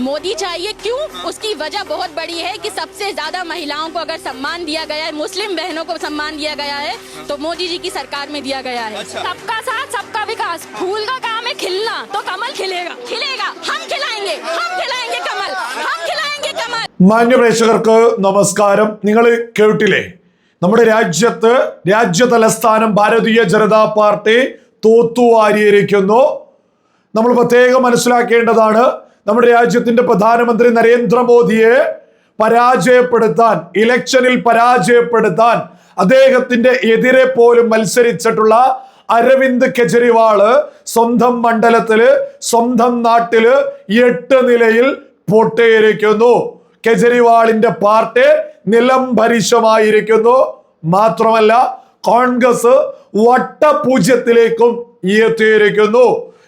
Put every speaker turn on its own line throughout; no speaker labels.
मोदी चाहिए क्यों उसकी वजह बहुत बड़ी है कि सबसे ज्यादा महिलाओं को अगर सम्मान दिया गया है मुस्लिम बहनों को सम्मान दिया गया है तो मोदी जी की सरकार में दिया गया है सबका साथ सबका विकास फूल का काम है खिलना तो कमल खिलेगा खिलेगा हम खिलाएंगे हम खिलाएंगे कमल हम खिलाएंगे कमल
മാന്യപ്രേക്ഷകർക്ക് നമസ്കാരം നിങ്ങൾ കേട്ടില്ലേ നമ്മുടെ രാജ്യത്ത് രാജ്യ തലസ്ഥാനം ഭാരതീയ ജനതാ പാർട്ടി തൂത്തുവാരിയിരിക്കുന്നു നമ്മൾ പ്രത്യേകം മനസ്സിലാക്കേണ്ടതാണ് നമ്മുടെ രാജ്യത്തിന്റെ പ്രധാനമന്ത്രി നരേന്ദ്രമോദിയെ പരാജയപ്പെടുത്താൻ ഇലക്ഷനിൽ പരാജയപ്പെടുത്താൻ അദ്ദേഹത്തിന്റെ എതിരെ പോലും മത്സരിച്ചിട്ടുള്ള അരവിന്ദ് കെജ്രിവാൾ സ്വന്തം മണ്ഡലത്തിൽ സ്വന്തം നാട്ടിൽ എട്ട് നിലയിൽ പൊട്ടേരിക്കുന്നു കെജ്രിവാളിന്റെ പാർട്ടി നിലംഭരിശമായിരിക്കുന്നു മാത്രമല്ല കോൺഗ്രസ് വട്ടപൂജ്യത്തിലേക്കും എത്തിയിരിക്കുന്നു.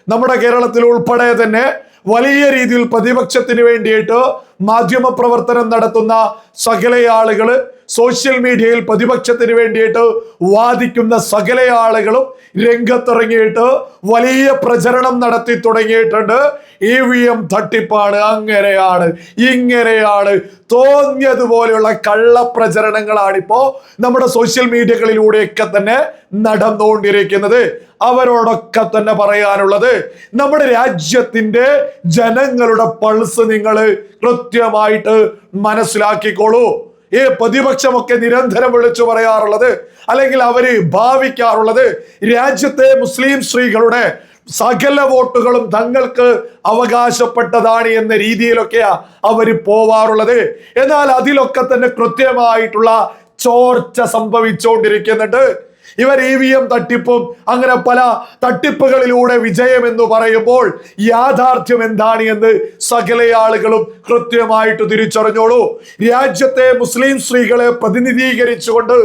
നമ്മുടെ കേരളത്തിൽ ഉൾപ്പെടെ തന്നെ വലിയ രീതിയിൽ പ്രതിപക്ഷത്തിന് വേണ്ടിയിട്ട് മാധ്യമ പ്രവർത്തനം നടത്തുന്ന സകല ആളുകൾ സോഷ്യൽ മീഡിയയിൽ പ്രതിപക്ഷത്തിന് വേണ്ടിയിട്ട് വാദിക്കുന്ന സകല ആളുകളും രംഗത്തിറങ്ങിയിട്ട് വലിയ പ്രചരണം നടത്തി തുടങ്ങിയിട്ടുണ്ട്. ഇ വി എം തട്ടിപ്പാണ്. അങ്ങനെയാണ് ഇങ്ങനെയാണ് തോന്നിയതുപോലെയുള്ള കള്ളപ്രചരണങ്ങളാണ് ഇപ്പോ നമ്മുടെ സോഷ്യൽ മീഡിയകളിലൂടെയൊക്കെ തന്നെ നടന്നുകൊണ്ടിരിക്കുന്നത്. അവരോടൊക്കെ തന്നെ പറയാനുള്ളത് നമ്മുടെ രാജ്യത്തിന്റെ ജനങ്ങളുടെ പൾസ് നിങ്ങൾ കൃത്യമായിട്ട് മനസ്സിലാക്കിക്കോളൂ. ഈ പ്രതിപക്ഷമൊക്കെ നിരന്തരം വിളിച്ചു പറയാറുള്ളത് അല്ലെങ്കിൽ അവർ ഭാവിക്കാറുള്ളത് രാജ്യത്തെ മുസ്ലിം സ്ത്രീകളുടെ സകല വോട്ടുകളും തങ്ങൾക്ക് അവകാശപ്പെട്ടതാണ് എന്ന രീതിയിലൊക്കെയാ അവർ പോവാറുള്ളത്. എന്നാൽ അതിലൊക്കെ തന്നെ കൃത്യമായിട്ടുള്ള ചോർച്ച സംഭവിച്ചുകൊണ്ടിരിക്കുന്നുണ്ട്. ഇവർ ഇ വി എം തട്ടിപ്പും അങ്ങനെ പല തട്ടിപ്പുകളിലൂടെ വിജയം എന്ന് പറയുമ്പോൾ യാഥാർത്ഥ്യം എന്താണ് എന്ന് സകല ആളുകളും കൃത്യമായിട്ട് തിരിച്ചറിഞ്ഞോളൂ. രാജ്യത്തെ മുസ്ലിം സ്ത്രീകളെ പ്രതിനിധീകരിച്ചുകൊണ്ട്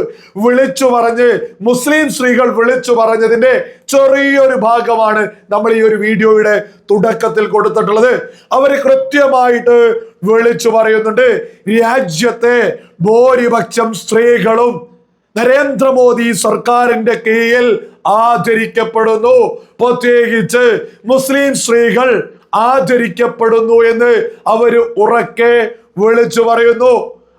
വിളിച്ചു പറഞ്ഞ് മുസ്ലിം സ്ത്രീകൾ വിളിച്ചു പറഞ്ഞതിന്റെ ചെറിയൊരു ഭാഗമാണ് നമ്മൾ ഈ ഒരു വീഡിയോയുടെ തുടക്കത്തിൽ കൊടുത്തിട്ടുള്ളത്. അവർ കൃത്യമായിട്ട് വിളിച്ചു പറയുന്നുണ്ട് രാജ്യത്തെ ഭൂരിപക്ഷം സ്ത്രീകളും നരേന്ദ്രമോദി സർക്കാരിന്റെ കീഴിൽ ആചരിക്കപ്പെടുന്നു. പ്രത്യേകിച്ച് മുസ്ലിം സ്ത്രീകൾ ആചരിക്കപ്പെടുന്നു എന്ന് അവർ ഉറക്കെ വിളിച്ചു പറയുന്നു.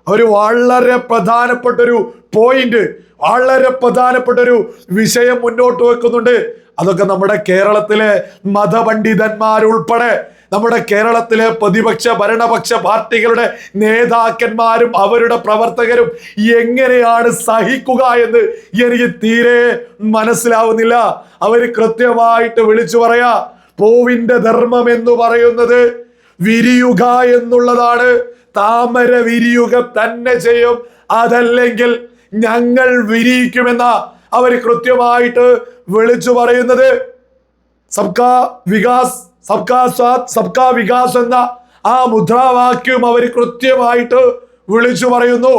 ഒരു വളരെ പ്രധാനപ്പെട്ട ഒരു പോയിന്റ് വളരെ പ്രധാനപ്പെട്ട ഒരു വിഷയം മുന്നോട്ട് വെക്കുന്നുണ്ട്. അതൊക്കെ നമ്മുടെ കേരളത്തിലെ മതപണ്ഡിതന്മാരുൾപ്പെടെ നമ്മുടെ കേരളത്തിലെ പ്രതിപക്ഷ ഭരണപക്ഷ പാർട്ടികളുടെ നേതാക്കന്മാരും അവരുടെ പ്രവർത്തകരും എങ്ങനെയാണ് സഹിക്കുക എന്ന് എനിക്ക് തീരെ മനസ്സിലാവുന്നില്ല. അവർ കൃത്യമായിട്ട് വിളിച്ചു പറയാ പൂവിന്റെ ധർമ്മം എന്ന് പറയുന്നത് വിരിയുക എന്നുള്ളതാണ്. താമര വിരിയുക തന്നെ ചെയ്യും. അതല്ലെങ്കിൽ ഞങ്ങൾ വിരിയിക്കുമെന്ന അവർ കൃത്യമായിട്ട് വിളിച്ചു പറയുന്നത്. സബ്കാ വികാസ് സബ്കാ സ്വാത് സബ്കാ വികാസ് എന്ന ആ മുദ്രാവാക്യം അവർ കൃത്യമായിട്ട് വിളിച്ചു പറയുന്നു.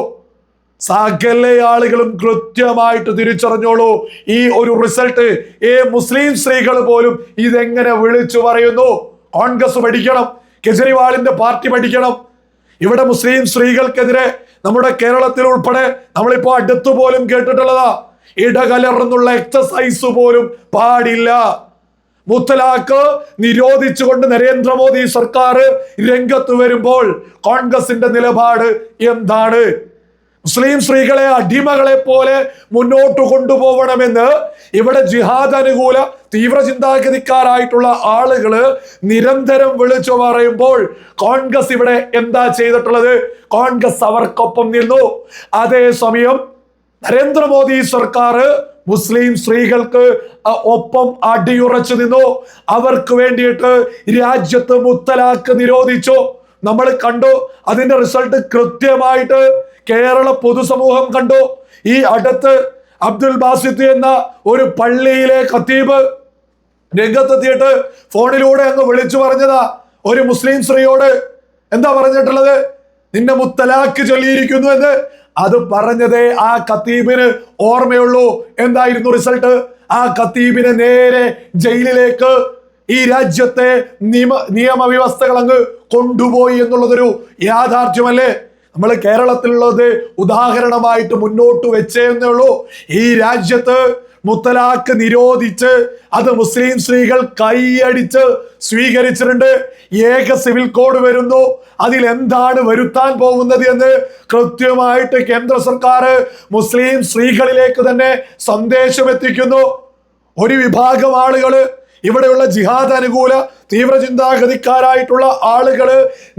സകല ആളുകളും കൃത്യമായിട്ട് തിരിച്ചറിഞ്ഞോളൂ. ഈ ഒരു റിസൾട്ട് ഏ മുസ്ലിം സ്ത്രീകൾ പോലും ഇതെങ്ങനെ വിളിച്ചു പറയുന്നു? കോൺഗ്രസ് പഠിക്കണം കെജ്രിവാളിന്റെ പാർട്ടി പഠിക്കണം. ഇവിടെ മുസ്ലിം സ്ത്രീകൾക്കെതിരെ നമ്മുടെ കേരളത്തിൽ ഉൾപ്പെടെ നമ്മളിപ്പോ അടുത്തു പോലും കേട്ടിട്ടുള്ളതാ. ഇടകലർന്നുള്ള എക്സസൈസ് പോലും പാടില്ല. മുത്തലാഖ് നിരോധിച്ചുകൊണ്ട് നരേന്ദ്രമോദി സർക്കാർ രംഗത്ത് വരുമ്പോൾ കോൺഗ്രസിന്റെ നിലപാട് എന്താണ്? മുസ്ലിം സ്ത്രീകളെ അടിമകളെ പോലെ മുന്നോട്ട് കൊണ്ടുപോകണമെന്ന് ഇവിടെ ജിഹാദ് അനുകൂല തീവ്ര ചിന്താഗതിക്കാരായിട്ടുള്ള ആളുകൾ നിരന്തരം വിളിച്ചു പറയുമ്പോൾ കോൺഗ്രസ് ഇവിടെ എന്താ ചെയ്തിട്ടുള്ളത്? കോൺഗ്രസ് അവർക്കൊപ്പം നിന്നു. അതേസമയം നരേന്ദ്രമോദി സർക്കാർ മുസ്ലിം സ്ത്രീകൾക്ക് ഒപ്പം അടിയുറച്ചു നിന്നു. അവർക്ക് വേണ്ടിയിട്ട് രാജ്യത്ത് മുത്തലാക്ക് നിരോധിച്ചു. നമ്മൾ കണ്ടു അതിന്റെ റിസൾട്ട് കൃത്യമായിട്ട് കേരള പൊതുസമൂഹം കണ്ടു. ഈ അടുത്ത് അബ്ദുൽ ബാസിത്ത് എന്ന ഒരു പള്ളിയിലെ ഖത്തീബ് രംഗത്തെത്തിയിട്ട് ഫോണിലൂടെ അങ്ങ് വിളിച്ചു പറഞ്ഞതാ ഒരു മുസ്ലിം സ്ത്രീയോട്. എന്താ പറഞ്ഞിട്ടുള്ളത്? നിന്നെ മുത്തലാക്ക് ചൊല്ലിയിരിക്കുന്നു എന്ന്. അത് പറഞ്ഞതേ ആ ഖത്തീബിന് ഓർമ്മയുള്ളൂ. എന്തായിരുന്നു റിസൾട്ട് ആ ഖത്തീബിനെ നേരെ ജയിലിലേക്ക് ഈ രാജ്യത്തെ നിയമ നിയമവ്യവസ്ഥകൾ അങ്ങ് കൊണ്ടുപോയി എന്നുള്ളതൊരു യാഥാർത്ഥ്യമല്ലേ? നമ്മൾ കേരളത്തിലുള്ളത് ഉദാഹരണമായിട്ട് മുന്നോട്ട് വെച്ചേ എന്നേ ഉള്ളൂ. ഈ രാജ്യത്ത് മുത്തലാഖ് നിരോധിച്ച് അത് മുസ്ലിം സ്ത്രീകൾ കൈയടിച്ച് സ്വീകരിച്ചിട്ടുണ്ട്. ഏക സിവിൽ കോഡ് വരുന്നു. അതിൽ എന്താണ് വരുത്താൻ പോകുന്നത് എന്ന് കൃത്യമായിട്ട് കേന്ദ്ര സർക്കാർ മുസ്ലിം സ്ത്രീകളിലേക്ക് തന്നെ സന്ദേശം എത്തിക്കുന്നു. ഒരു വിഭാഗം ആളുകൾ ഇവിടെയുള്ള ജിഹാദ് അനുകൂല തീവ്ര ചിന്താഗതിക്കാരായിട്ടുള്ള ആളുകൾ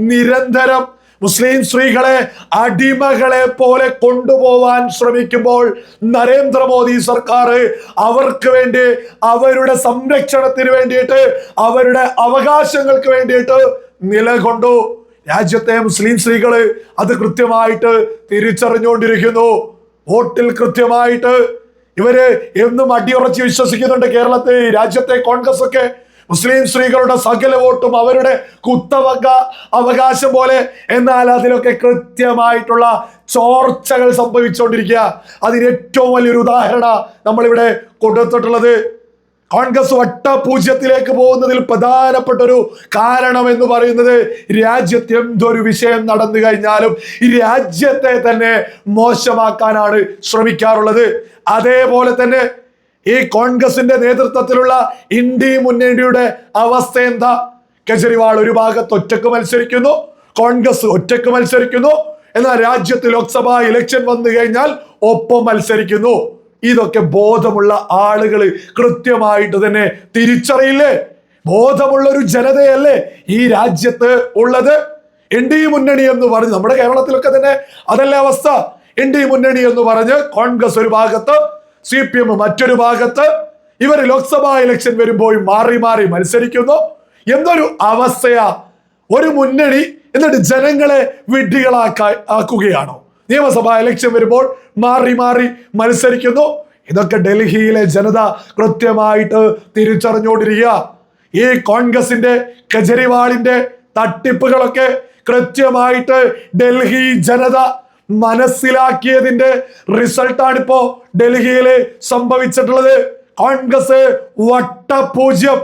നിരന്തരം മുസ്ലിം സ്ത്രീകളെ അടിമകളെ പോലെ കൊണ്ടുപോവാൻ ശ്രമിക്കുമ്പോൾ നരേന്ദ്രമോദി സർക്കാർ അവർക്ക് വേണ്ടി അവരുടെ സംരക്ഷണത്തിന് വേണ്ടിയിട്ട് അവരുടെ അവകാശങ്ങൾക്ക് വേണ്ടിയിട്ട് നിലകൊണ്ടു. രാജ്യത്തെ മുസ്ലിം സ്ത്രീകൾ അത് കൃത്യമായിട്ട് തിരിച്ചറിഞ്ഞുകൊണ്ടിരിക്കുന്നു. വോട്ടിൽ കൃത്യമായിട്ട് ഇവർ എന്നും അടിയുറച്ച് വിശ്വസിക്കുന്നുണ്ട് കേരളത്തെ രാജ്യത്തെ കോൺഗ്രസ് ഒക്കെ മുസ്ലിം സ്ത്രീകളുടെ സകല വോട്ടും അവരുടെ കുത്തവക അവകാശം പോലെ എന്നാൽ അതിലൊക്കെ കൃത്യമായിട്ടുള്ള ചോർച്ചകൾ സംഭവിച്ചുകൊണ്ടിരിക്കുക. അതിന് ഏറ്റവും വലിയൊരു ഉദാഹരണ നമ്മളിവിടെ കൊടുത്തിട്ടുള്ളത്. കോൺഗ്രസ് വട്ടപൂജ്യത്തിലേക്ക് പോകുന്നതിൽ പ്രധാനപ്പെട്ട ഒരു കാരണം എന്ന് പറയുന്നത് രാജ്യത്ത് എന്തൊരു വിഷയം നടന്നു കഴിഞ്ഞാലും ഈ രാജ്യത്തെ തന്നെ മോശമാക്കാനാണ് ശ്രമിക്കാറുള്ളത്. അതേപോലെ തന്നെ ഈ കോൺഗ്രസിന്റെ നേതൃത്വത്തിലുള്ള ഇന്ത്യ മുന്നണിയുടെ അവസ്ഥ എന്താ? കെജ്രിവാൾ ഒരു ഭാഗത്ത് ഒറ്റയ്ക്ക് മത്സരിക്കുന്നു കോൺഗ്രസ് ഒറ്റയ്ക്ക് മത്സരിക്കുന്നു. എന്നാൽ രാജ്യത്ത് ലോക്സഭാ ഇലക്ഷൻ വന്നു കഴിഞ്ഞാൽ ഒപ്പം മത്സരിക്കുന്നു. ഇതൊക്കെ ബോധമുള്ള ആളുകൾ കൃത്യമായിട്ട് തന്നെ തിരിച്ചറിയില്ലേ? ബോധമുള്ള ഒരു ജനതയല്ലേ ഈ രാജ്യത്ത് ഉള്ളത്? എൻ ഡി മുന്നണി എന്ന് പറഞ്ഞ് നമ്മുടെ കേരളത്തിലൊക്കെ തന്നെ അതല്ലേ അവസ്ഥ? എൻ ഡി മുന്നണി എന്ന് പറഞ്ഞ് കോൺഗ്രസ് ഒരു ഭാഗത്ത് സി പി എം മറ്റൊരു ഭാഗത്ത് ഇവർ ലോക്സഭാ ഇലക്ഷൻ വരുമ്പോൾ മാറി മാറി മത്സരിക്കുന്നു. എന്തൊരു അവസ്ഥയാ? ഒരു മുന്നണി എന്നിട്ട് ജനങ്ങളെ വിഡ്ഢികളാക്ക ആക്കുകയാണോ? നിയമസഭാ ഇലക്ഷൻ വരുമ്പോൾ മാറി മാറി മത്സരിക്കുന്നു. ഇതൊക്കെ ഡൽഹിയിലെ ജനത കൃത്യമായിട്ട് തിരിച്ചറിഞ്ഞുകൊണ്ടിരിക്കുക ഈ കോൺഗ്രസിന്റെ കെജ്രിവാളിന്റെ തട്ടിപ്പുകളൊക്കെ കൃത്യമായിട്ട് ഡൽഹി ജനത മനസ്സിലാക്കിയതിന്റെ റിസൾട്ടാണ് ഇപ്പോ ഡൽഹിയിൽ സംഭവിച്ചിട്ടുള്ളത്. കോൺഗ്രസ് വട്ടപൂജ്യം.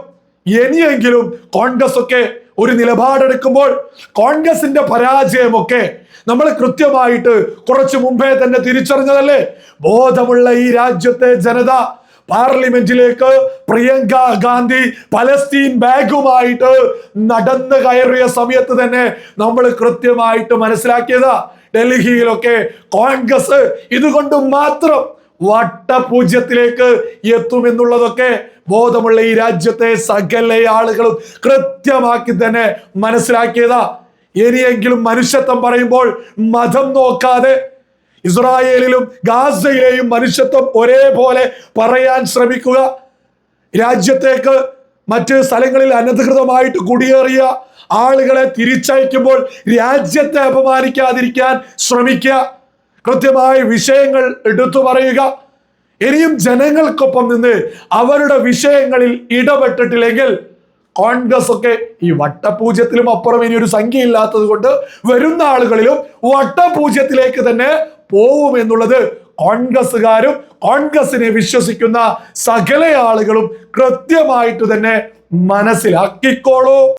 ഇനിയെങ്കിലും കോൺഗ്രസ് ഒക്കെ ഒരു നിലപാടെടുക്കുമ്പോൾ കോൺഗ്രസിന്റെ പരാജയമൊക്കെ നമ്മൾ കൃത്യമായിട്ട് കുറച്ചു മുമ്പേ തന്നെ തിരിച്ചറിഞ്ഞതല്ലേ? ബോധമുള്ള ഈ രാജ്യത്തെ ജനത പാർലമെന്റിലേക്ക് പ്രിയങ്ക ഗാന്ധി പലസ്തീൻ ബാഗുമായിട്ട് നടന്നു കയറിയ സമയത്ത് തന്നെ നമ്മൾ കൃത്യമായിട്ട് മനസ്സിലാക്കിയതാ. ഡൽഹിയിലൊക്കെ കോൺഗ്രസ് ഇതുകൊണ്ട് മാത്രം വട്ടപൂജ്യത്തിലേക്ക് എത്തുമെന്നുള്ളതൊക്കെ ബോധമുള്ള ഈ രാജ്യത്തെ സകല ആളുകളും കൃത്യമാക്കി തന്നെ മനസ്സിലാക്കിയതാ. ഇനിയെങ്കിലും മനുഷ്യത്വം പറയുമ്പോൾ മതം നോക്കാതെ ഇസ്രായേലിലും ഗാസയിലെയും മനുഷ്യത്വം ഒരേപോലെ പറയാൻ ശ്രമിക്കുക. രാജ്യത്തേക്ക് മറ്റ് സ്ഥലങ്ങളിൽ അനധികൃതമായിട്ട് കുടിയേറിയ ആളുകളെ തിരിച്ചയക്കുമ്പോൾ രാജ്യത്തെ അപമാനിക്കാതിരിക്കാൻ ശ്രമിക്കുക. കൃത്യമായ വിഷയങ്ങൾ എടുത്തു പറയുക. ഇനിയും ജനങ്ങൾക്കൊപ്പം നിന്ന് അവരുടെ വിഷയങ്ങളിൽ ഇടപെട്ടിട്ടില്ലെങ്കിൽ കോൺഗ്രസ് ഒക്കെ ഈ വട്ടപൂജ്യത്തിലും അപ്പുറം ഇനി ഒരു സംഖ്യ ഇല്ലാത്തത് കൊണ്ട് വരുന്ന ആളുകളിലും വട്ടപൂജ്യത്തിലേക്ക് തന്നെ പോവും എന്നുള്ളത് കോൺഗ്രസ്സുകാരും കോൺഗ്രസിനെ വിശ്വസിക്കുന്ന സകല ആളുകളും കൃത്യമായിട്ട് തന്നെ മനസ്സിലാക്കിക്കോളൂ.